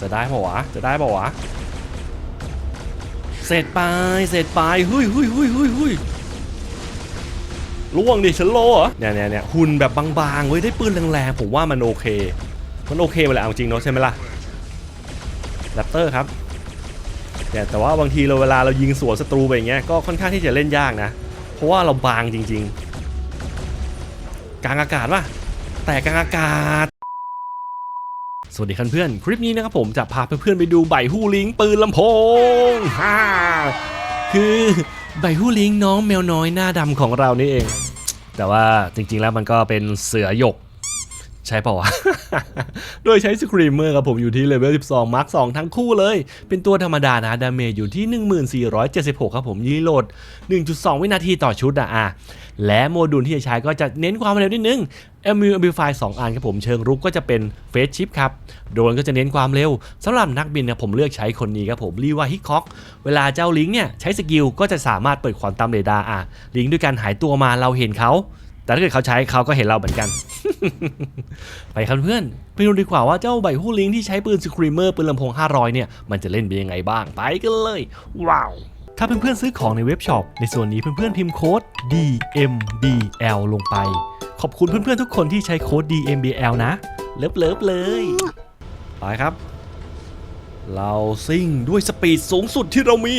จะได้ปะวะ จะได้ปะวะ เสร็จไปเสร็จไปเฮ้ยเฮ้ยเฮ้ยเฮ้ยเฮ้ยล่วงดิฉันโลเหรอเนี่ยเนี่ยเนี่ยหุ่นแบบบางๆเว้ยได้ปืนแรงๆผมว่ามันโอเค มันโอเคไปแหละเอาจริงเนาะใช่ไหมล่ะแรปเตอร์ครับเนี่ยแต่ว่าบางทีเราเวลาเรายิงสวนศัตรูไปอย่างเงี้ยก็ค่อนข้างที่จะเล่นยากนะ เพราะว่าเราบางจริง ๆ กลางอากาศว่ะแต่กลางอากาศ สวัสดีครับเพื่อนคลิปนี้นะครับผมจะพาเพื่อนๆไปดูใบฮู้ลิงปืนลำโพงฮ่าคือใบฮู้ลิงน้องแมวน้อยหน้าดำของเรานี่เอง แต่ว่าจริงๆแล้วมันก็เป็นเสือหยก ใช่ป่าวะ โดยใช้สครีมเมอร์ครับผมอยู่ที่เลเวล 12 มาร์ค 2 ทั้งคู่เลย เป็นตัวธรรมดานะดาเมจอยู่ที่ 1476 ครับผมยีโหลด 1.2 วินาทีต่อชุดอะอะและโมดูลที่จะใช้ก็จะเน้นความเร็วนิดนึง m u a m p l i f y 2 อันครับผมเชิงรุกก็จะเป็นเฟสชิปครับ โดนก็จะเน้นความเร็วสำหรับนักบินเนี่ยผมเลือกใช้คนนี้ครับผมรีว่าฮิคคอกเวลาเจ้าลิงก์เนี่ยใช้สกิลก็จะสามารถเปิดความตามเรดาร์อะลิงก์ด้วยการหายตัวมาเราเห็นเขา แต่ถ้าเกิดเขาใช้เขาก็เห็นเราเหมือนกัน ไปครับเพื่อนไปดูดีกว่าว่าเจ้าใบฮู้ลิงที่ใช้ปืนสครีมเมอร์ปืนลำโพง 500 เนี่ย มันจะเล่นเป็นยังไงบ้าง ไปกันเลย ว้าวถ้าเพื่อนๆซื้อของในเว็บช็อป ในส่วนนี้เพื่อนๆพิมพ์โค้ด DMBL ลงไป ขอบคุณเพื่อนๆทุกคนที่ใช้โค้ด DMBL นะ เลิฟๆเลย ไปครับ เราซิ่งด้วยสปีดสูงสุดที่เรามี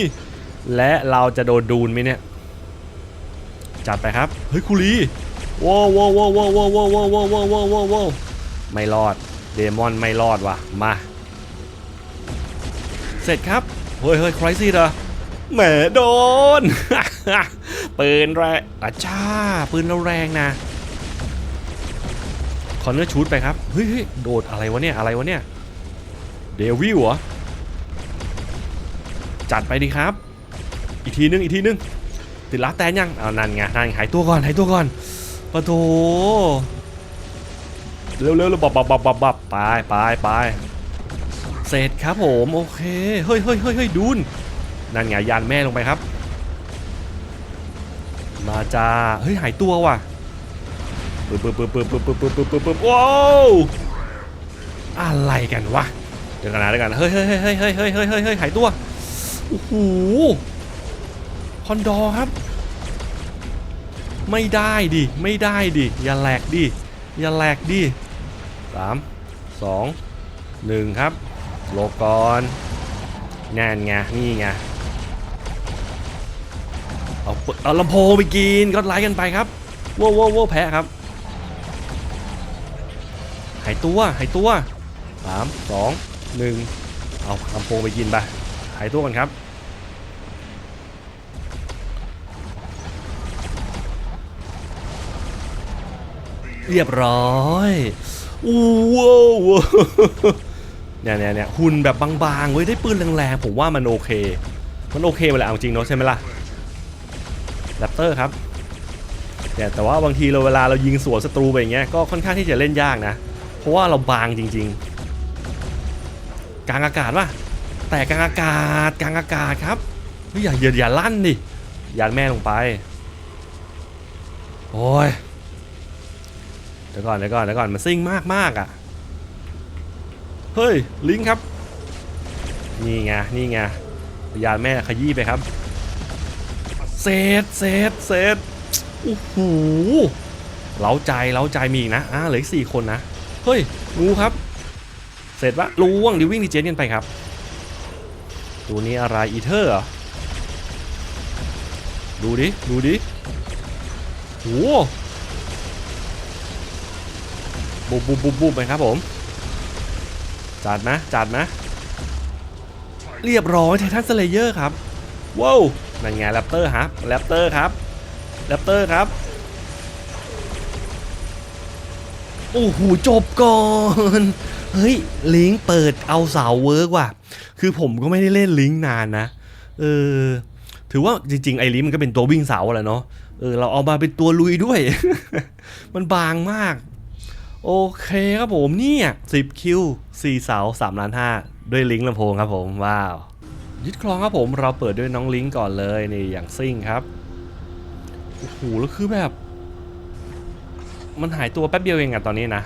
และเราจะโดนดูนไหมเนี่ย จัดไปครับ เฮ้ยคุรี ว้าวว้าวว้าวว้าวว้าวว้าวว้าวว้าวว้าวว้าวว้าวว้าวไม่รอด เดมอนไม่รอดว่ะ มา เสร็จครับ เฮ้ยเฮ้ยใครสิเหรอแหมโดน ปืนแรงอาจ้า ปืนเราแรงนะ คอนเนอร์ชูดไปครับ เฮ้ยโดดอะไรวะเนี่ย อะไรวะเนี่ย เดวิลเหรอ จัดไปดีครับ อีกทีนึง อีกทีนึง ติดลักแตนยังเอานั่นไง นั่นหายตัวก่อน หายตัวก่อน ปะโถเร็วๆเร็วๆบับบับบับบับบับไปไปไปเสร็จครับผมโอเคเฮ้ยเฮ้ยเฮ้ยเฮ้ยดูนนั่นไงยานแม่ลงไปครับ มาจ้าเฮ้ยหายตัวว่ะปึ๊บปึ๊บปึ๊บปึ๊บปึ๊บปึ๊บปึ๊บปึ๊บปึ๊บว้าวอะไรกันวะเดี๋ยวกันนะเดี๋ยวกันนะเฮ้ยเฮ้ยเฮ้ยเฮ้ยเฮ้ยเฮ้ยเฮ้ยเฮ้ยเฮ้ยหายตัวโอ้โหคอนดอร์ครับ ไม่ได้ดิ ไม่ได้ดิ อย่าแหลกดิ อย่าแหลกดิสามสองหนึ่งครับหลก่อนงานไงนี่ไงเอาเอาลำโพงไปกินก็ไล่กันไปครับว้าวว้าวว้าวแพ้ครับ หายตัวหายตัวสามสองหนึ่งเอาลำโพงไปกินไปหายตัวกันครับ เรียบร้อยอู้ว้าวเนี่ยเนี่ยเนี่ยหุ่นแบบบางๆเว้ยได้ปืนแรงๆผมว่ามันโอเค มันโอเคไปแหละเอาจริงเนาะใช่ไหมล่ะแรปเตอร์ครับเนี่ยแต่ว่าบางทีเราเวลาเรายิงสวนศัตรูไปอย่างเงี้ยก็ค่อนข้างที่จะเล่นยากนะ เพราะว่าเราบางจริง ๆ กลางอากาศว่ะแต่กลางอากาศกลางอากาศครับอย่าอย่าอย่าลั่นดิยันแม่ลงไป โอ้ย เดี๋ยวก่อนเดี๋ยวก่อนเดี๋ยวก่อนมันซิ่งมากมากอะ เฮ้ย ลิงครับ นี่ไง นี่ไงยานแม่ขยี้ไปครับเซตเซตเซตโอ้โหเล้าใจเล้าใจมีอีกนะ อ่าเหลืออีกสี่คนนะ เฮ้ย งูครับ เสร็จปะล่วงดิวิ่งดีเจนกันไปครับ ตัวนี้อะไรอีเทอร์หรอดูดิ ดูดิโอ้โห บุบบุบบุบบุบไปครับผม จัดนะจัดนะ เรียบร้อยไททันสเลเยอร์ครับว้าวนั่นไงแรปเตอร์ครับแรปเตอร์ครับแรปเตอร์ครับ โอ้โห จบก่อน เฮ้ย ลิงเปิดเอาเสาเวิร์กว่ะ คือผมก็ไม่ได้เล่นลิงนานนะ เออ ถือว่าจริง ๆ ไอ้ลิงมันก็เป็นตัววิ่งเสาแหละเนาะ เออ เราเอามาเป็นตัวลุยด้วย มันบางมาก โอเคครับผมเนี่ย10 คิว 4 เสา3ล้าน5ด้วยลิงก์ลำโพงครับผมว้าว ยึดครองครับผมเราเปิดด้วยน้องลิงก์ก่อนเลยนี่อย่างซิ่งครับโอ้โหแล้วคือแบบ มันหายตัวแป๊บเดียวเองอะตอนนี้นะ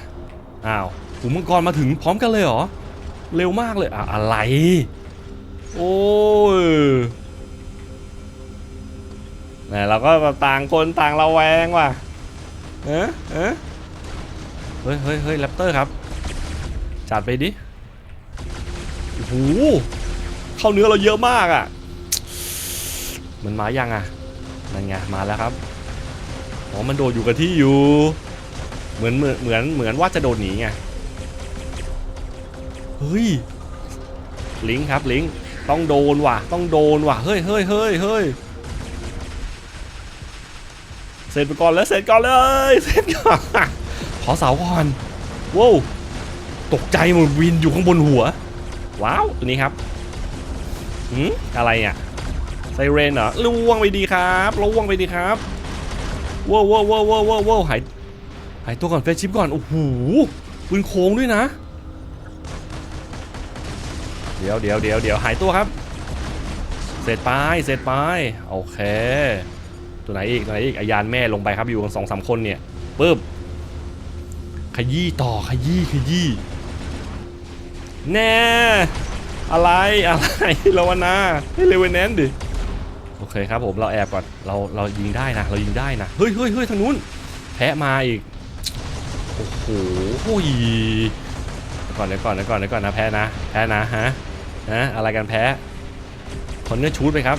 อ้าวหูมังกรมาถึงพร้อมกันเลยเหรอ เร็วมากเลยอะอะไร โอ้ยแหมเราก็ต่างคนต่างระแวงว่ะเอ๊ะเอ๊ะ เฮ้ยเฮ้ยเฮ้ยแรปเตอร์ครับ จัดไปดิโอ้โหเข้าเนื้อเราเยอะมากอะ่ะ มันมายังอะ นั่นไง มาแล้วครับ อ๋อ มันโดดอยู่กับที่อยู่ เหมือนเหมือนเหมือนเหมือนว่าจะโดดหนีไง เฮ้ย ลิงครับลิง ต้องโดนว่ะ ต้องโดนว่ะ เฮ้ยเฮ้ยเฮ้ยเฮ้ยเสร็จไปก่อนแล้วเสร็จก่อนเลย เสร็จก่อน ขอเสาก่อนว้าวตกใจหมดวินอยู่ข้างบนหัว ว้าว ตัวนี้ครับหืมอะไรอะไซเรนเหรอล่วงไปดีครับล่วงไปดีครับว้าวว้าวว้าวว้าวว้าวว้าวหายหายตัวก่อนเฟซชิปก่อน โอ้โหปืนโค้งด้วยนะ เดี๋ยวเดี๋ยวเดี๋ยวเดี๋ยวหายตัวครับ เสร็จไปเสร็จไปโอเค ตัวไหนอีกตัวไหนอีกอายานแม่ลงไปครับอยู่กันสองสามคนเนี่ยปึ๊บ ขยี้ต่อขยี้ขยี้แน่อะไรอะไรเราวนาให้เลเวนแนนดิโอเคครับผมเราแอบก่อนเราเรายิงได้นะ เรายิงได้นะเฮ้ยเฮ้ยเฮ้ยทางนู้นแพะมาอีกโอ้โหโอ้ยเดี๋ยวก่อนเดี๋ยวก่อนเดี๋ยวก่อนเดี๋ยวก่อนนะแพ้นะแพ้นะฮะนะอะไรกันแพ้คอนเนอร์ชูดไปครับ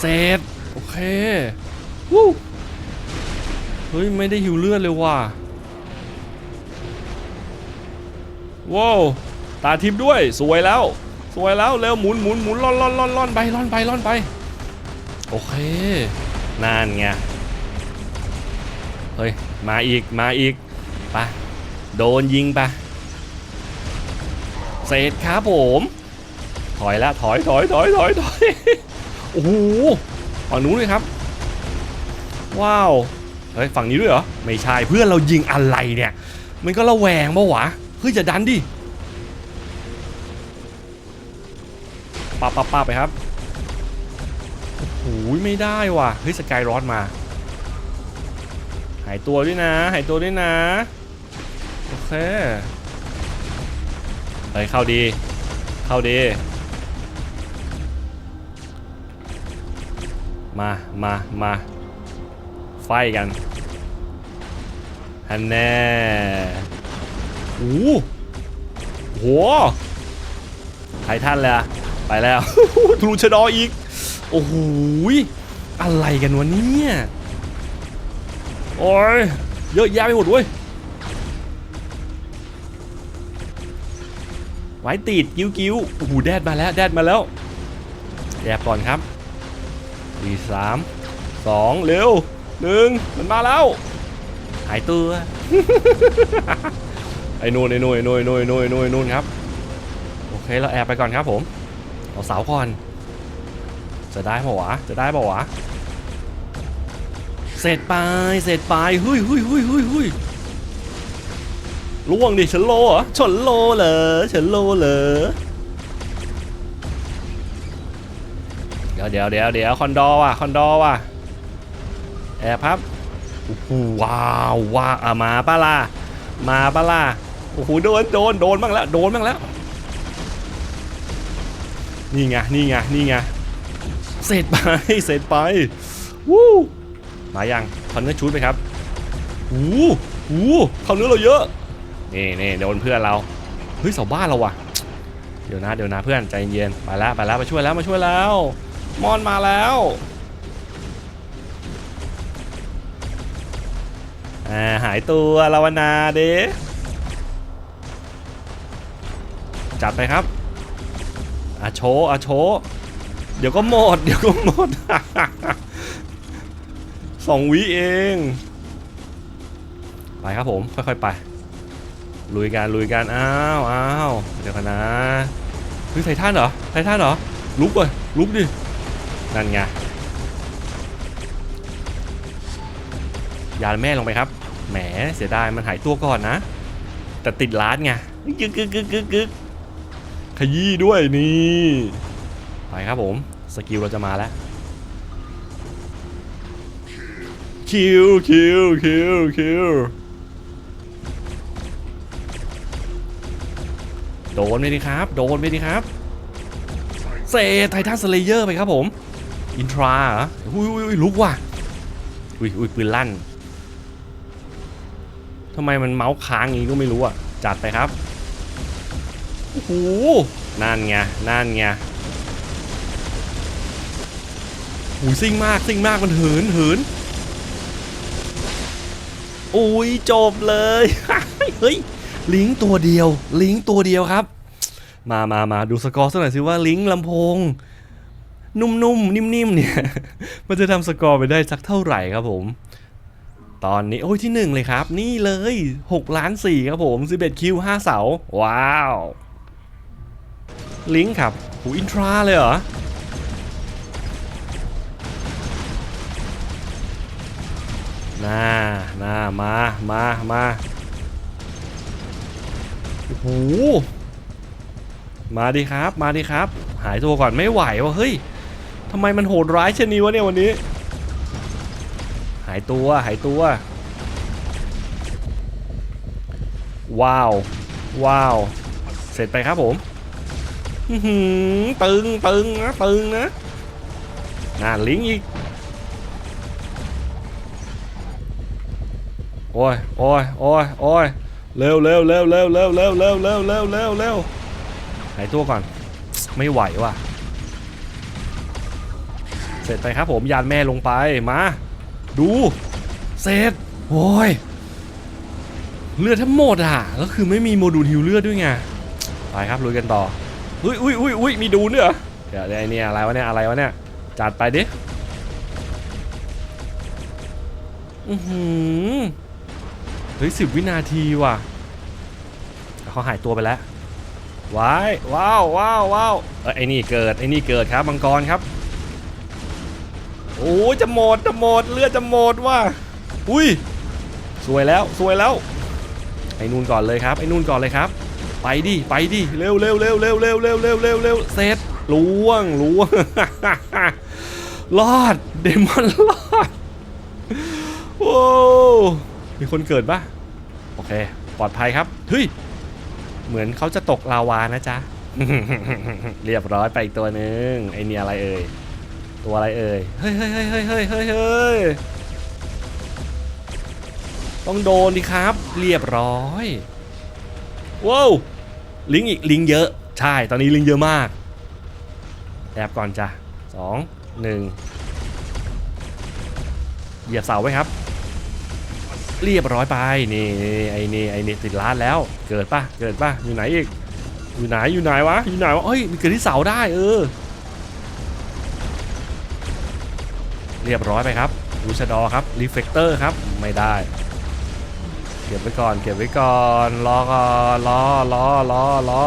เสร็จโอเควู้เฮ้ย ไม่ได้หิวเลือดเลยว่ะว้าวตาทิพย์ด้วยสวยแล้ว สวยแล้วเร็วหมุนหมุนหมุนล่อนล่อนล่อนล่อนไปล่อนไปล่อนไป โอเคนั่นไงเฮ้ย มาอีกมาอีกไปะโดนยิงไปะเสร็จครับผม ถอยแล้วถอยถอยถอยถอยถอยโอ้โหฝั่งนู้นเลยครับ ว้าว เฮ้ยฝั่งนี้ด้วยเหรอ ไม่ใช่เพื่อนเรายิงอะไรเนี่ย มันก็ระแวงปะวะเฮ้ยอย่าดันดิป้าป้าป้าไปครับโอ้โหไม่ได้ว่ะเฮ้ยสกายรอดมา หายตัวด้วยนะ หายตัวด้วยนะ โอเคเฮ้ยเข้าดี เข้าดี มา มา มา ไฟกันฮันแน่โอ้โหโหไททันเลยอะไปแล้วทะลุชะดออีก โอ้โหยอะไรกันวะเนี่ยโอ้ยเยอะแยะไปหมดเว้ยไว้ติดกิ้วกิ้วโอ้โหแดดมาแล้วแดดมาแล้วแอบก่อนครับดีสามสองเร็ว หนึ่งมันมาแล้ว หายตัว ไอ้นู่นไอ้นู่นไอ้นู่นไอ้นู่นไอ้นู่นไอ้นู่นไอ้นู่นครับ โอเคเราแอบไปก่อนครับผม เอาเสาก่อน จะได้ป่าวะ จะได้ป่าวะ เสร็จไปเสร็จไปเฮ้ยเฮ้ยเฮ้ยเฮ้ยเฮ้ยล่วงดิฉันโลเหรอฉันโลเหรอฉันโลเหรอเดี๋ยวเดี๋ยวเดี๋ยวเดี๋ยวคอนดอว่ะคอนดอว่ะ แอบครับโอ้โหว้าวว้าอะมาปะล่ะมาปะล่ะโอ้โหโดนโดนโดนบ้างแล้วโดนบ้างแล้ว นี่ไงนี่ไงนี่ไงเสร็จไปเสร็จไปวู้มายังคอนเนอร์ชูดไปครับหูหูเข้าเนื้อเราเยอะนี่นี่โดนเพื่อนเราเฮ้ยเสาบ้านเราว่ะเดี๋ยวนะเดี๋ยวนะเพื่อนใจเย็นไปแล้วไปแล้วมาช่วยแล้วมาช่วยแล้ว มอนมาแล้ว อ่าหายตัวลาวนาเด้จัดไปครับอาโชอาโชเดี๋ยวก็หมด เดี๋ยวก็หมดสองวิเอง ไปครับผม ค่อยๆไป ลุยกันลุยกันอ้าวอ้าวเดี๋ยวกันนะเฮ้ยไททันเหรอไททันเหรอ ลุกเลยลุกดิ นั่นไงยานแม่ลงไปครับ แหมเสียดายมันหายตัวก่อนนะ แต่ติดล้านไงกึกกึกกึกกึกกึกขยี้ด้วยนี่ไปครับผม สกิลเราจะมาแล้วคิวคิวคิวคิวโดนไปดิครับ โดนไปดิครับเซไททันสเลเยอร์ไปครับผม อินทราเหรออุ้ยอุ้ยอุ้ยลุกว่ะอุ้ยอุ้ยปืนลั่น ทำไมมันเมาส์ค้างอย่างงี้ก็ไม่รู้อะ จัดไปครับ โอ้โห นั่นไง นั่นไงหูซิ่งมาก ซิ่งมาก มันเหินเหินโอ้ยจบเลย เฮ้ย ลิงตัวเดียว ลิงตัวเดียวครับ มามามาดูสกอร์สักหน่อยสิว่าลิงลำโพง นุ่มๆนิ่มๆเนี่ย มันจะทำสกอร์ไปได้สักเท่าไหร่ครับผม ตอนนี้โอ้ยที่หนึ่งเลยครับ นี่เลย6ล้าน4ครับผม11คิว5เสา ว้าว ลิงครับหูอินทราเลยเหรอน่าน่ามา มา มาโอ้โหมาดิครับ มาดิครับ หายตัวก่อนไม่ไหววะเฮ้ยทำไมมันโหดร้ายเช่นนี้วะเนี่ยวันนี้ายตัวหายตัว ว้าว ว้าว เสร็จไปครับผมตึงตึงนะตึงนะน่าลิงอีก โอ้ยโอ้ยโอ้ยโอ้ยเร็วเร็วเร็วเร็วเร็วเร็วเร็วเร็วเร็วเร็วเร็วหายตัวก่อน ไม่ไหวว่ะ เสร็จไปครับผมยานแม่ลงไปมา ดูเสร็จโอ้ยเลือดทั้งหมดอะแล้วคือไม่มีโมดูลฮิวเลือดด้วยไงไปครับลุยกันต่ออุ้ยอุ้ยอุ้ยอุ้ยมีดูเนด้วยเหรอเดี๋ยวไอ้เนี่ยอะไรวะเนี่ยอะไรวะเนี่ยจัดไปดิอือหือเฮ้ยสิบวินาทีว่ะเขาหายตัวไปแล้วว้ายว้าวว้าวว้าวไอ้นี่เกิดไอ้นี่เกิดครับมังกรครับ โอ้ยจะหมดจะหมดเลือดจะหมดว่ะอุ้ยสวยแล้วสวยแล้วไอ้นู่นก่อนเลยครับไอ้นู่นก่อนเลยครับ ไปดิไปดิเร็วเร็วเร็วเร็วเร็วเร็วเร็วเร็วเร็วเสร็จล่วงล่วงรอดเดมอนรอดโอ้มีคนเกิดปะโอเค ปลอดภัยครับเฮ้ยเหมือนเขาจะตกลาวานะจ๊ะ เรียบร้อยไปอีกตัวหนึ่งไอเนียอะไรเอ่ย ตัวอะไรเอ่ย เฮ้ยเฮ้ยเฮ้ยเฮ้ยเฮ้ยเฮ้ยต้องโดนดิครับ เรียบร้อย ว้าว ลิงอีกลิงเยอะ ใช่ ตอนนี้ลิงเยอะมาก แอบก่อนจ้ะสองหนึ่งเหยียบเสาไว้ครับ เรียบร้อยไป นี่ไอ้นี่ไอ้นี่ติดล้านแล้ว เกิดปะเกิดปะอยู่ไหนอีก อยู่ไหนอยู่ไหนวะ อยู่ไหนวะเอ้ย มีเกิดที่เสาได้เออ เรียบร้อยไปครับวูชดอครับรีเฟกเตอร์ครับไม่ได้ เก็บไว้ก่อนเก็บไว้ก่อนรอก่อนรอรอรอรอ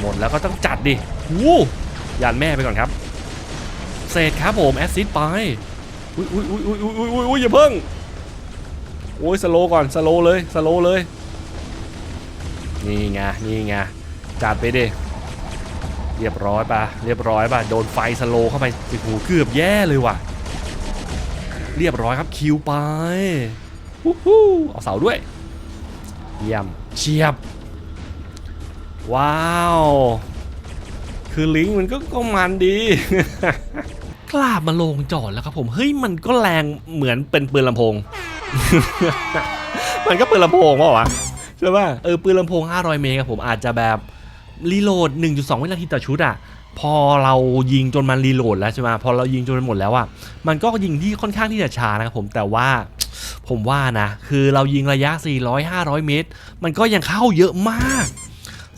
หมดแล้วก็ต้องจัดดิวู้ยานแม่ไปก่อนครับเสร็จครับผมแอสซิดไปอุ้ยอุ้ยอุ้ยอุ้ยอุ้ยอุ้ยอุ้ยอย่าเพิ่งโอ้ยสโลก่อนสโลเลยสโลเลยนี่ไงนี่ไงจัดไปดิ เรียบร้อยป่ะเรียบร้อยป่ะโดนไฟสโลเข้าไปโอ้โหเกือบแย่เลยว่ะ เรียบร้อยครับคิวไปฮู้ฮู้เอาเสาด้วยเยี่ยมเชียบ ว้าว คือลิงก์มันก็ก็มันดีกล้ามาลงจอดแล้วครับผมเฮ้ยมันก็แรงเหมือนเป็นปืนลำโพง มันก็ปืนลำโพงเปล่าวะใช่ป่ะเออปืนลำโพง 500 เมตรครับผมอาจจะแบบ รีโหลด 1.2 วินาทีต่อชุดอะพอเรายิงจนมันรีโหลดแล้วใช่ไหมพอเรายิงจนมันหมดแล้วอะมันก็ยิงที่ค่อนข้างที่จะช้านะครับผมแต่ว่าผมว่านะ คือเรายิงระยะ 400-500 เมตร มันก็ยังเข้าเยอะมาก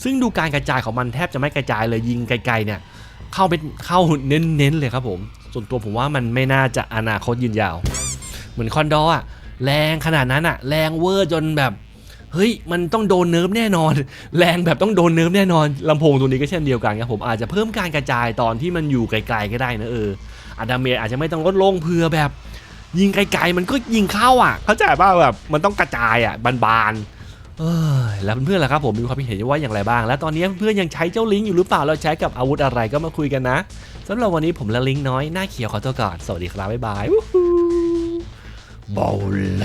ซึ่งดูการกระจายของมันแทบจะไม่กระจายเลยยิงไกลๆเนี่ย เข้าเป็นเข้าเน้นๆเลยครับผม ส่วนตัวผมว่ามันไม่น่าจะอนาคตยืนยาว เหมือนคอนดออะแรงขนาดนั้นอะแรงเวอร์จนแบบ เฮ้ยมันต้องโดนเนิร์ฟแน่นอน แรงแบบต้องโดนเนิร์ฟแน่นอนลำโพงตัวนี้ก็เช่นเดียวกันครับผมอาจจะเพิ่มการกระจายตอนที่มันอยู่ไกลๆก็ได้นะเอออาดาเมจอาจจะไม่ต้องลดลงเพื่อแบบ ยิงไกลๆมันก็ยิงเข้าอะ เข้าใจป่ะแบบมันต้องกระจายอะบานๆเออแล้วเพื่อนๆล่ะครับผมมีความคิดเห็นว่าอย่างไรบ้าง และตอนนี้เพื่อนๆยังใช้เจ้าลิงก์อยู่หรือเปล่าเราใช้กับอาวุธอะไรก็มาคุยกันนะสำหรับวันนี้ผมและลิงก์น้อยหน้าเขียวขอตัวก่อนสวัสดีครับบ๊ายบายวู้ฮู้บอล